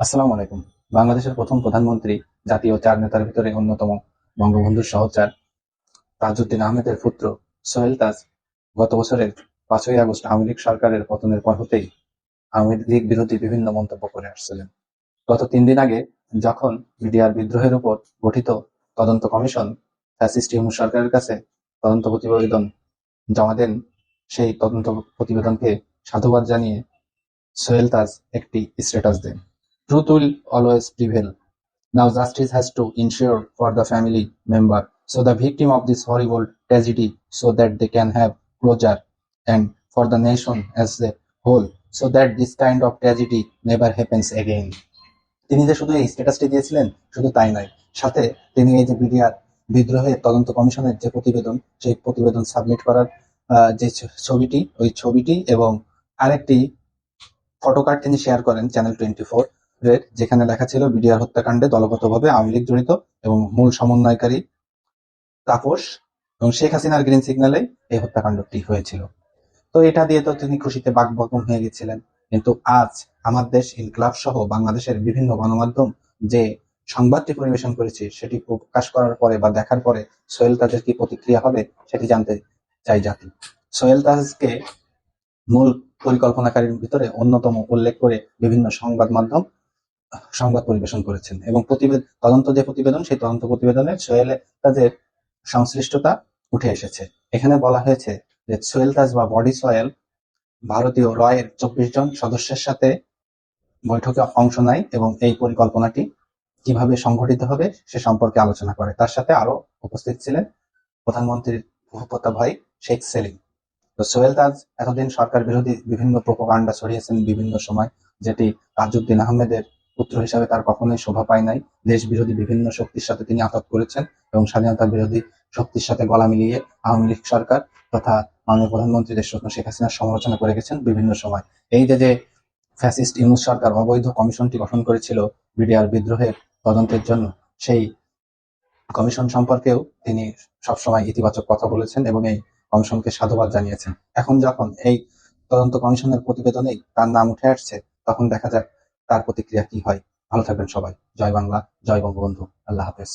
আসসালামু আলাইকুম। বাংলাদেশের প্রথম প্রধানমন্ত্রী, জাতীয় চার নেতার ভিতরে অন্যতম বঙ্গবন্ধুর সহচার তাজউদ্দিন আহমেদের পুত্র সোহেল তাজ গত বছরের পাঁচই আগস্ট আওয়ামী লীগ সরকারের পতনের পর হতেই আওয়ামী লীগ বিরোধী বিভিন্ন মন্তব্য করে আসছিলেন। গত তিন দিন আগে যখন বিডিআর বিদ্রোহের উপর গঠিত তদন্ত কমিশন ফ্যাসিস্ট ইউনুস সরকারের কাছে তদন্ত প্রতিবেদন জমা দেন, সেই তদন্ত প্রতিবেদনকে সাধুবাদ জানিয়ে সোহেল তাজ একটি স্ট্যাটাস দেন। Truth will always prevail. Now justice has to ensure for the family member, so the victim of this horrible tragedy, so that they can have closure, and for the nation as a whole, so that this kind of tragedy never happens again. তিনি যে শুধু এই স্ট্যাটাসটি দিয়েছিলেন শুধু তাই নয় সাথে তিনি এই যে বিডিআর বিদ্রোহের তদন্ত কমিশনের যে প্রতিবেদন সেই প্রতিবেদন সাবমিট করার যে ছবিটি ওই ছবিটি এবং আরেকটি ফটোকার্ড তিনি শেয়ার করেন চ্যানেল টোয়েন্টি ফোর এর যেখানে লেখা ছিল বিডিআর হত্যাকাণ্ডে দলগতভাবে আওয়ামী লীগ জড়িত এবং মূল সমন্বয়কারী তাপস এবং শেখ হাসিনার গ্রিন সিগন্যালে এই হত্যাকাণ্ডটি হয়েছিল। তো এটা দিয়ে তো তিনি খুশিতে বাকবকম হয়ে গেছিলেন। কিন্তু আজ আমার দেশ, ইনকলাব সহ বাংলাদেশের বিভিন্ন গণমাধ্যম যে সংবাদটি পরিবেশন করেছে, সেটি প্রকাশ করার পরে বা দেখার পরে সোহেল তাজের কি প্রতিক্রিয়া হবে সেটি জানতে চাই জাতি। সোহেল তাজকে মূল পরিকল্পনাকারীর ভিতরে অন্যতম উল্লেখ করে বিভিন্ন সংবাদ মাধ্যম সংবাদ পরিবেশন করেছেন এবং তদন্ত যে প্রতিবেদন, সেই তদন্ত প্রতিবেদনে সোহেল তাজের সংশ্লিষ্টতা উঠে এসেছে। এখানে বলা হয়েছে যে সোহেল তাজ বা বডি সোহেল ভারতীয় রয়ের চব্বিশ জন সদস্যের সাথে বৈঠকে অংশ নেয় এবং এই পরিকল্পনাটি কীভাবে সংঘটিত হবে সে সম্পর্কে আলোচনা করে। তার সাথে আরও উপস্থিত ছিলেন প্রধানমন্ত্রীর ভূপতা ভাই শেখ সেলিম। তো সোহেল তাজ এতদিন সরকার বিরোধী বিভিন্ন প্রোপাগান্ডা ছড়িয়েছেন বিভিন্ন সময়, যেটি তাজউদ্দিন আহমেদের পুত্র হিসাবে তার কখনোই শোভা পায় নাই। দেশ বিরোধী বিভিন্ন শক্তির সাথে তিনি আঘাত করেছেন এবং স্বাধীনতা বিরোধী শক্তির সাথে গলা মিলিয়ে আওয়ামী লীগ সরকার তথা মাননীয় প্রধানমন্ত্রী দেশরত্ন শেখ হাসিনার সমালোচনা করে গেছেন বিভিন্ন সময়। এই যে যে ফ্যাসিস্ট ইউনুস সরকার অবৈধ কমিশনটি গঠন করেছিল বিডিআর বিদ্রোহের তদন্তের জন্য, সেই কমিশন সম্পর্কেও তিনি সবসময় ইতিবাচক কথা বলেছেন এবং এই কমিশনকে সাধুবাদ জানিয়েছেন। এখন যখন এই তদন্ত কমিশনের প্রতিবেদনেই তার নাম উঠে আসছে, তখন দেখা যাক তার প্রতিক্রিয়া কি হয়? ভালো থাকবেন সবাই। জয় বাংলা জয় বঙ্গবন্ধু। আল্লাহ হাফেজ।